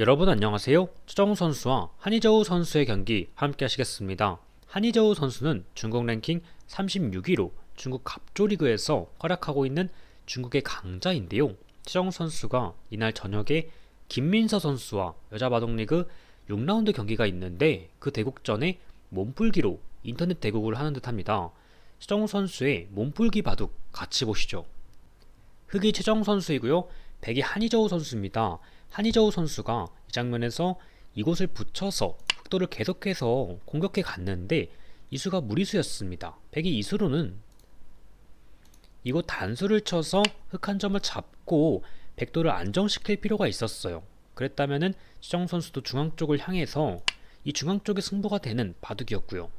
여러분 안녕하세요. 추정우 선수와 한희저우 선수의 경기 함께 하시겠습니다. 한희저우 선수는 중국 랭킹 36위로 중국 갑조 리그에서 활약하고 있는 중국의 강자인데요. 추정우 선수가 이날 저녁에 김민서 선수와 여자 바둑 리그 6라운드 경기가 있는데 그 대국전에 몸풀기로 인터넷 대국을 하는 듯합니다. 추정우 선수의 몸풀기 바둑 같이 보시죠. 흑이 최정 선수이고요. 백이 한희저우 선수입니다. 한희저우 선수가 이 장면에서 이곳을 붙여서 흑도를 계속해서 공격해 갔는데 이수가 무리수였습니다. 백이 이수로는 이곳 단수를 쳐서 흑 한 점을 잡고 백도를 안정시킬 필요가 있었어요. 그랬다면은 시정 선수도 중앙 쪽을 향해서 이 중앙 쪽에 승부가 되는 바둑이었고요.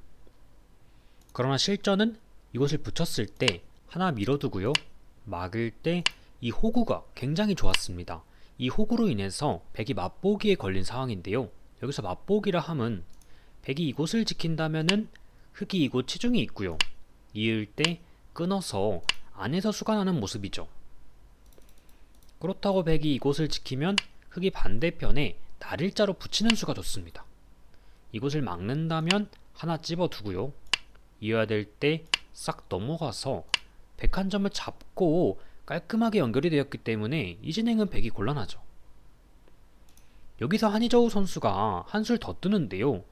그러나 실전은 이곳을 붙였을 때 하나 밀어두고요. 막을 때 이 호구가 굉장히 좋았습니다. 이 호구로 인해서 백이 맛보기에 걸린 상황인데요. 여기서 맛보기라 함은 백이 이곳을 지킨다면은 흑이 이곳 치중이 있고요. 이을 때 끊어서 안에서 수가 나는 모습이죠. 그렇다고 백이 이곳을 지키면 흑이 반대편에 날일자로 붙이는 수가 좋습니다. 이곳을 막는다면 하나 찝어두고요. 이어야 될 때 싹 넘어가서 백한 점을 잡고 깔끔하게 연결이 되었기 때문에 이 진행은 백이 곤란하죠. 여기서 한희저우 선수가 한술 더 뜨는데요.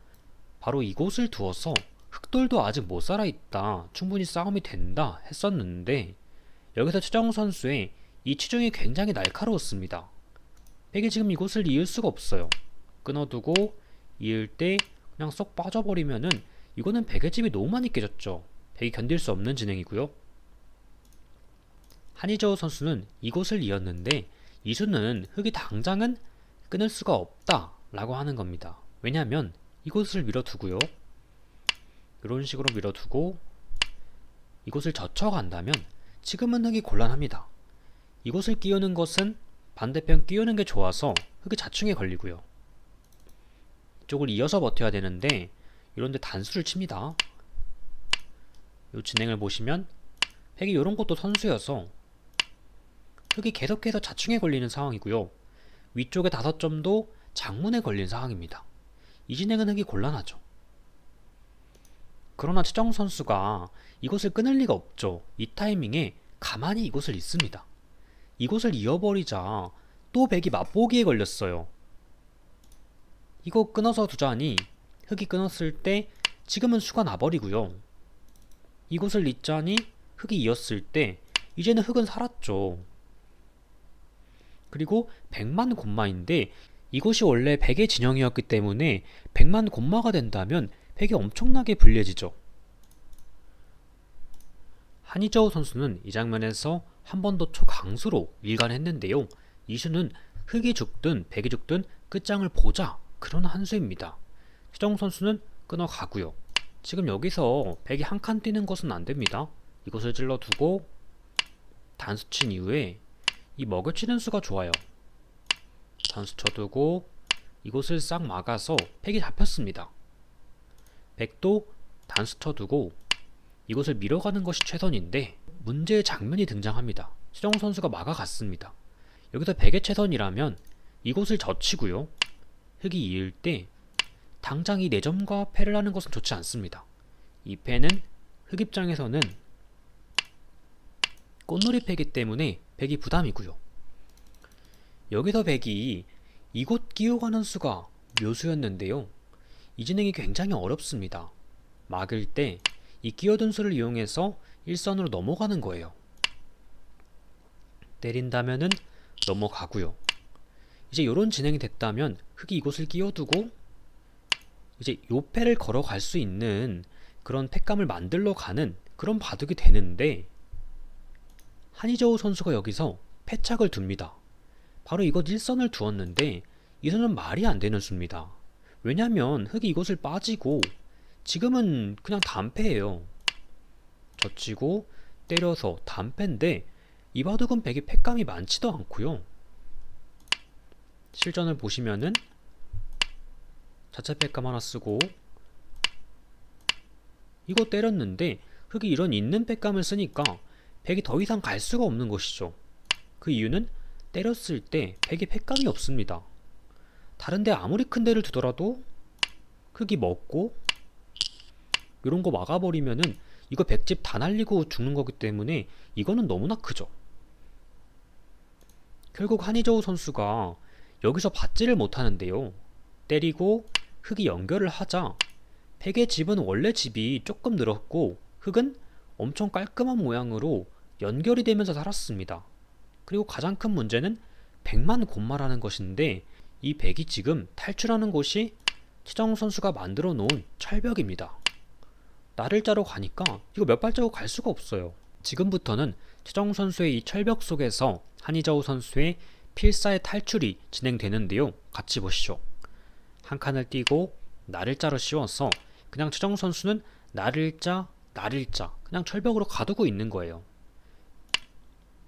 바로 이곳을 두어서 흑돌도 아직 못 살아있다. 충분히 싸움이 된다. 했었는데 여기서 최정우 선수의 이 치중이 굉장히 날카로웠습니다. 백이 지금 이곳을 이을 수가 없어요. 끊어두고 이을 때 그냥 쏙 빠져버리면은 이거는 백의 집이 너무 많이 깨졌죠. 백이 견딜 수 없는 진행이고요. 한희저우 선수는 이곳을 이었는데 이수는 흑이 당장은 끊을 수가 없다 라고 하는 겁니다. 왜냐하면 이곳을 밀어두고요. 이런 식으로 밀어두고 이곳을 젖혀간다면 지금은 흑이 곤란합니다. 이곳을 끼우는 것은 반대편 끼우는 게 좋아서 흑이 자충에 걸리고요. 이쪽을 이어서 버텨야 되는데 이런데 단수를 칩니다. 이 진행을 보시면 흑이 이런 것도 선수여서 흑이 계속해서 자충에 걸리는 상황이고요. 위쪽에 다섯 점도 장문에 걸린 상황입니다. 이 진행은 흑이 곤란하죠. 그러나 최정 선수가 이곳을 끊을 리가 없죠. 이 타이밍에 가만히 이곳을 있습니다. 이곳을 이어버리자 또 백이 맛보기에 걸렸어요. 이거 끊어서 두자니 흑이 끊었을 때 지금은 수가 나버리고요. 이곳을 잇자니 흑이 이었을 때 이제는 흑은 살았죠. 그리고 100만 곤마인데 이곳이 원래 100의 진영이었기 때문에 100만 곤마가 된다면 100이 엄청나게 불리해지죠. 한희저우 선수는 이 장면에서 한 번 더 초강수로 일관했는데요. 이수는 흑이 죽든 백이 죽든 끝장을 보자 그런 한 수입니다. 수정 선수는 끊어가고요. 지금 여기서 백이 한 칸 뛰는 것은 안 됩니다. 이곳을 찔러두고 단수 친 이후에 이 먹여치는 수가 좋아요. 단수 쳐두고 이곳을 싹 막아서 팩이 잡혔습니다. 백도 단수 쳐두고 이곳을 밀어가는 것이 최선인데 문제의 장면이 등장합니다. 수정 선수가 막아갔습니다. 여기서 백의 최선이라면 이곳을 젖히고요. 흑이 이을 때 당장 이 내점과 패를 하는 것은 좋지 않습니다. 이 패는 흑 입장에서는 꽃놀이 패기 때문에 백이 부담이고요. 여기서 백이 이곳 끼워가는 수가 묘수였는데요. 이 진행이 굉장히 어렵습니다. 막을 때 이 끼어든 수를 이용해서 일선으로 넘어가는 거예요. 때린다면은 넘어가고요. 이제 이런 진행이 됐다면 흑이 이곳을 끼워두고 이제 요 패를 걸어갈 수 있는 그런 패감을 만들러 가는 그런 바둑이 되는데 한희저우 선수가 여기서 패착을 둡니다. 바로 이것 일선을 두었는데 이선은 말이 안 되는 수입니다. 왜냐면 흑이 이것을 빠지고 지금은 그냥 단패예요. 젖히고 때려서 단패인데 이 바둑은 백이 패감이 많지도 않고요. 실전을 보시면은 자체 패감 하나 쓰고 이거 때렸는데 흑이 이런 있는 패감을 쓰니까 백이 더 이상 갈 수가 없는 것이죠. 그 이유는 때렸을 때 백이 패감이 없습니다. 다른데 아무리 큰 데를 두더라도 흙이 먹고 이런 거 막아버리면은 이거 백집 다 날리고 죽는 거기 때문에 이거는 너무나 크죠. 결국 한희저우 선수가 여기서 받지를 못하는데요. 때리고 흙이 연결을 하자 백의 집은 원래 집이 조금 늘었고 흙은 엄청 깔끔한 모양으로 연결이 되면서 살았습니다. 그리고 가장 큰 문제는 백만 곤마라는 것인데 이 백이 지금 탈출하는 곳이 최정 선수가 만들어 놓은 철벽입니다. 나를 자러 가니까 이거 몇 발자국 갈 수가 없어요. 지금부터는 최정 선수의 이 철벽 속에서 한희저우 선수의 필사의 탈출이 진행되는데요. 같이 보시죠. 한 칸을 띄고 나를 자로 씌워서 그냥 최정 선수는 나를 자, 나를 자 그냥 철벽으로 가두고 있는 거예요.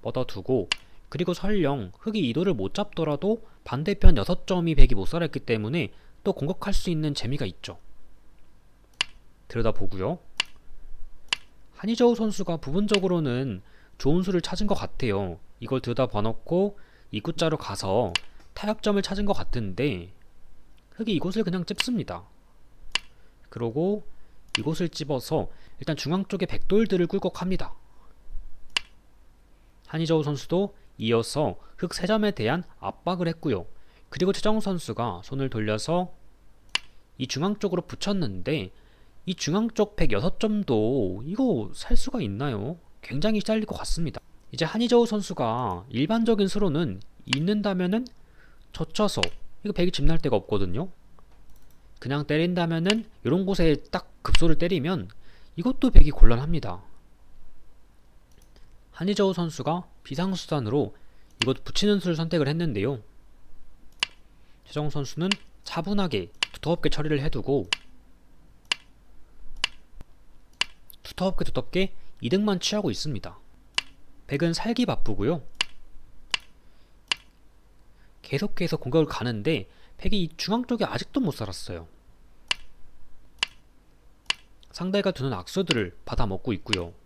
뻗어두고 그리고 설령 흙이 이도를 못 잡더라도 반대편 6점이 100이 못 살았기 때문에 또 공격할 수 있는 재미가 있죠. 들여다보고요. 한희저우 선수가 부분적으로는 좋은 수를 찾은 것 같아요. 이걸 들여다봐놓고 입구자로 가서 타협점을 찾은 것 같은데 흙이 이곳을 그냥 찝습니다. 그러고 이곳을 찝어서 일단 중앙 쪽에 백돌들을 꿀꺽합니다. 한희저우 선수도 이어서 흙 3점에 대한 압박을 했고요. 그리고 최정 선수가 손을 돌려서 이 중앙 쪽으로 붙였는데 이 중앙 쪽 106점도 이거 살 수가 있나요? 굉장히 잘릴 것 같습니다. 이제 한희저우 선수가 일반적인 수로는 있는다면은 젖혀서 이거 100이 집날 데가 없거든요. 그냥 때린다면은 이런 곳에 딱 급소를 때리면 이것도 100이 곤란합니다. 한희저우 선수가 비상수단으로 이것 붙이는 수를 선택을 했는데요. 최정 선수는 차분하게 두텁게 처리를 해두고 두텁게 두텁게 이득만 취하고 있습니다. 백은 살기 바쁘고요. 계속해서 공격을 가는데 백이 이 중앙 쪽에 아직도 못 살았어요. 상대가 두는 악수들을 받아 먹고 있고요.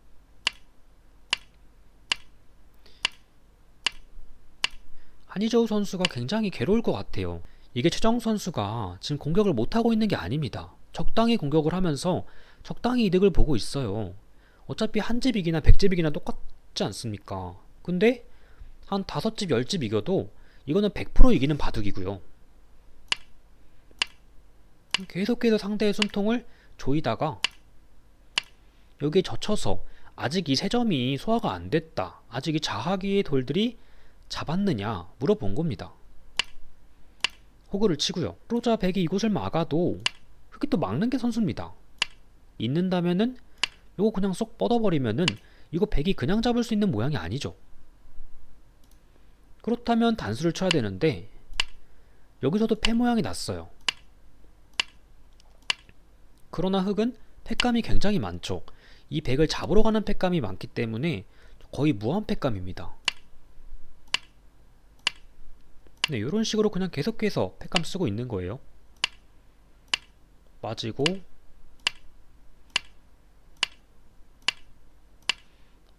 한희저우 선수가 굉장히 괴로울 것 같아요. 이게 최정 선수가 지금 공격을 못하고 있는 게 아닙니다. 적당히 공격을 하면서 적당히 이득을 보고 있어요. 어차피 한 집 이기나 백집 이기나 똑같지 않습니까? 근데 한 다섯 집, 열 집 이겨도 이거는 100% 이기는 바둑이고요. 계속해서 상대의 숨통을 조이다가 여기에 젖혀서 아직 이 세 점이 소화가 안 됐다. 아직 이 자하기의 돌들이 잡았느냐 물어본 겁니다. 호구를 치고요. 프로자 100이 이곳을 막아도 흙이 또 막는 게 선수입니다. 있는다면은 요거 그냥 쏙 뻗어버리면은 이거 100이 그냥 잡을 수 있는 모양이 아니죠. 그렇다면 단수를 쳐야 되는데 여기서도 패 모양이 났어요. 그러나 흙은 팩감이 굉장히 많죠. 이 100을 잡으러 가는 팩감이 많기 때문에 거의 무한 팩감입니다. 네, 이런 식으로 그냥 계속해서 팩감 쓰고 있는 거예요. 빠지고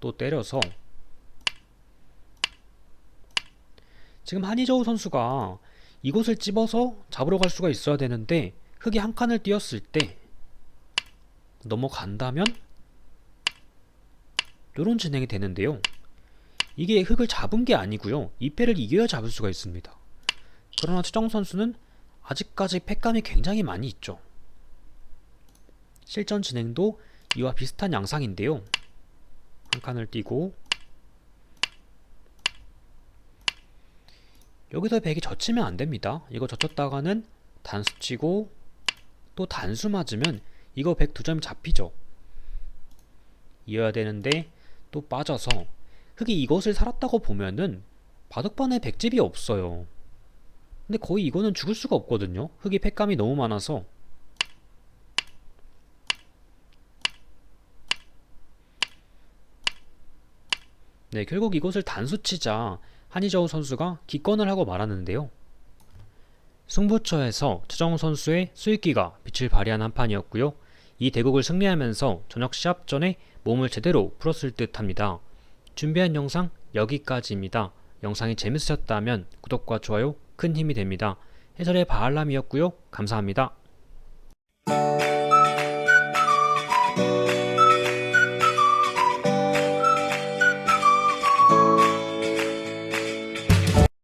또 때려서 지금 한희저우 선수가 이곳을 찝어서 잡으러 갈 수가 있어야 되는데 흙이 한 칸을 띄었을 때 넘어간다면 이런 진행이 되는데요. 이게 흙을 잡은 게 아니고요. 이 패를 이겨야 잡을 수가 있습니다. 그러나 최정 선수는 아직까지 패감이 굉장히 많이 있죠. 실전 진행도 이와 비슷한 양상인데요. 한 칸을 띄고 여기서 백이 젖히면 안 됩니다. 이거 젖혔다가는 단수 치고 또 단수 맞으면 이거 백 두 점이 잡히죠. 이어야 되는데 또 빠져서 흙이 이것을 살았다고 보면은 바둑반에 백집이 없어요. 근데 거의 이거는 죽을 수가 없거든요. 흙이 팩감이 너무 많아서 네, 결국 이것을 단수 치자 한희저우 선수가 기권을 하고 말았는데요. 승부처에서 최정우 선수의 수익기가 빛을 발휘한 한 판이었고요. 이 대국을 승리하면서 저녁 시합 전에 몸을 제대로 풀었을 듯 합니다. 준비한 영상 여기까지입니다. 영상이 재밌으셨다면 구독과 좋아요 큰 힘이 됩니다. 해설의 바알람이었고요. 감사합니다.